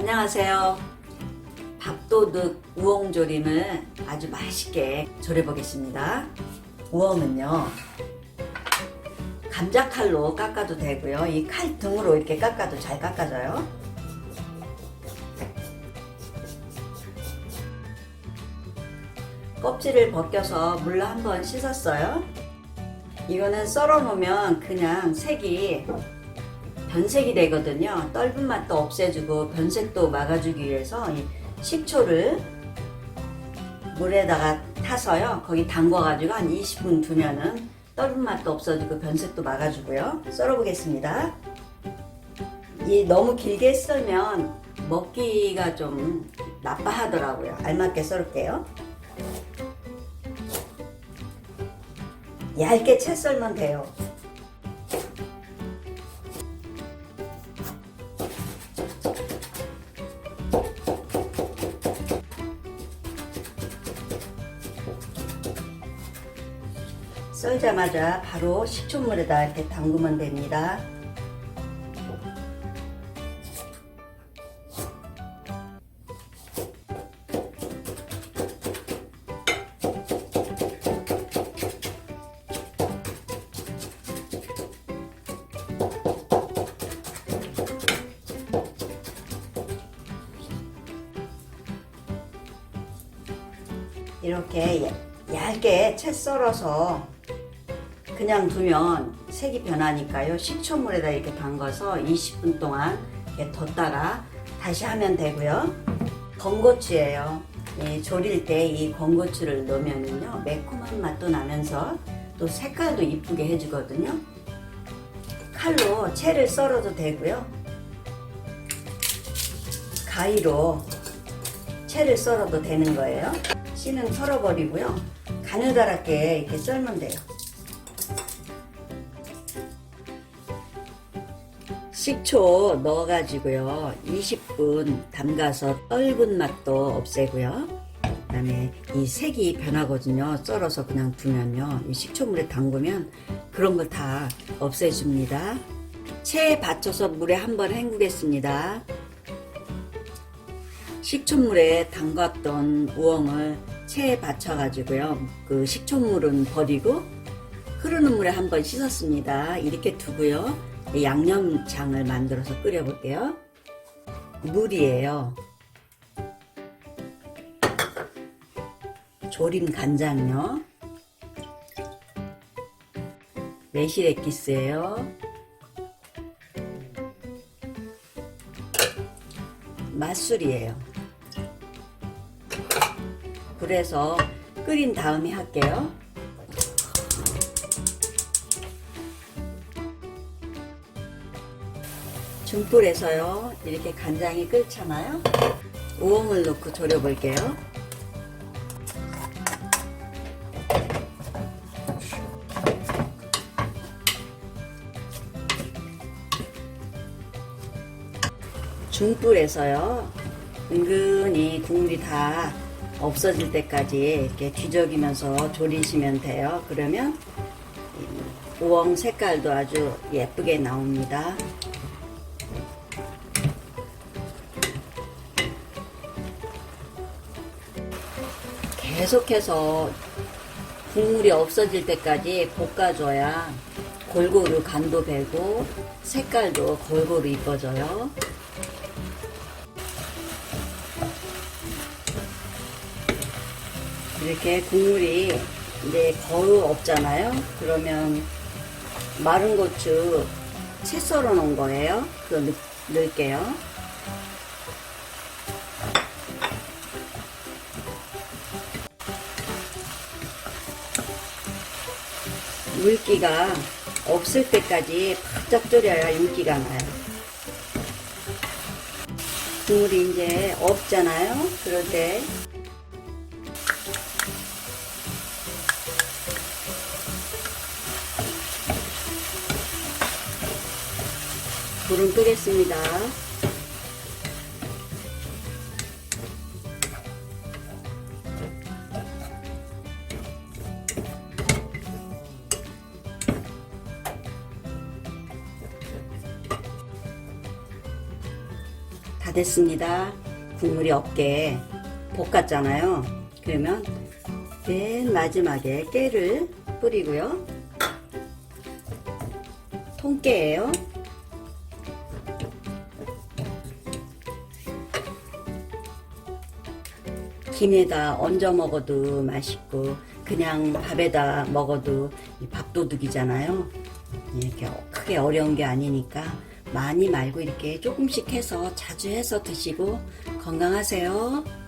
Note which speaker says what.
Speaker 1: 안녕하세요. 밥도둑 우엉조림을 아주 맛있게 조려 보겠습니다. 우엉은요. 감자칼로 깎아도 되고요. 이 칼 등으로 이렇게 깎아도 잘 깎아져요. 껍질을 벗겨서 물로 한번 씻었어요. 이거는 썰어 놓으면 그냥 색이 변색이 되거든요. 떫은 맛도 없애주고 변색도 막아주기 위해서 이 식초를 물에다가 타서요. 거기 담궈가지고 한 20분 두면은 떫은 맛도 없어지고 변색도 막아주고요. 썰어보겠습니다. 이 너무 길게 썰면 먹기가 좀 나빠하더라고요. 알맞게 썰을게요. 얇게 채 썰면 돼요. 썰자마자 바로 식초물에다 이렇게 담그면 됩니다. 이렇게 얇게 채 썰어서 그냥 두면 색이 변하니까요. 식초물에다 이렇게 담가서 20분 동안 이렇게 뒀다가 다시 하면 되고요. 건고추예요. 이 조릴 때 이 건고추를 넣으면은요 매콤한 맛도 나면서 또 색깔도 이쁘게 해주거든요. 칼로 채를 썰어도 되고요. 가위로 채를 썰어도 되는 거예요. 씨는 썰어버리고요. 가느다랗게 이렇게 썰면 돼요. 식초 넣어가지고요. 20분 담가서 떫은 맛도 없애고요. 그 다음에 이 색이 변하거든요. 썰어서 그냥 두면요. 이 식초물에 담그면 그런 걸다 없애줍니다. 체에 받쳐서 물에 한번 헹구겠습니다. 식초물에 담갔던 우엉을 체에 받쳐가지고요. 그 식초물은 버리고 흐르는 물에 한번 씻었습니다. 이렇게 두고요. 양념장을 만들어서 끓여 볼게요. 물이에요. 조림 간장요. 매실 액기스예요. 맛술이에요. 불에서 끓인 다음에 할게요. 중불에서요 이렇게 간장이 끓잖아요. 우엉을 넣고 졸여 볼게요. 중불에서요 은근히 국물이 다 없어질 때까지 이렇게 뒤적이면서 졸이시면 돼요. 그러면 우엉 색깔도 아주 예쁘게 나옵니다. 계속해서 국물이 없어질 때까지 볶아줘야 골고루 간도 배고 색깔도 골고루 이뻐져요. 이렇게 국물이 이제 거의 없잖아요. 그러면 마른 고추 채 썰어 놓은 거예요. 그거 넣, 넣을게요. 물기가 없을 때까지 바짝 졸여야 윤기가 나요. 국물이 이제 없잖아요. 그럴 때 불은 끄겠습니다. 다 됐습니다. 국물이 없게 볶았잖아요. 그러면 맨 마지막에 깨를 뿌리고요. 통깨예요. 김에다 얹어 먹어도 맛있고 그냥 밥에다 먹어도 이 밥도둑이잖아요. 이렇게 크게 어려운 게 아니니까 많이 말고 이렇게 조금씩 해서 자주 해서 드시고 건강하세요.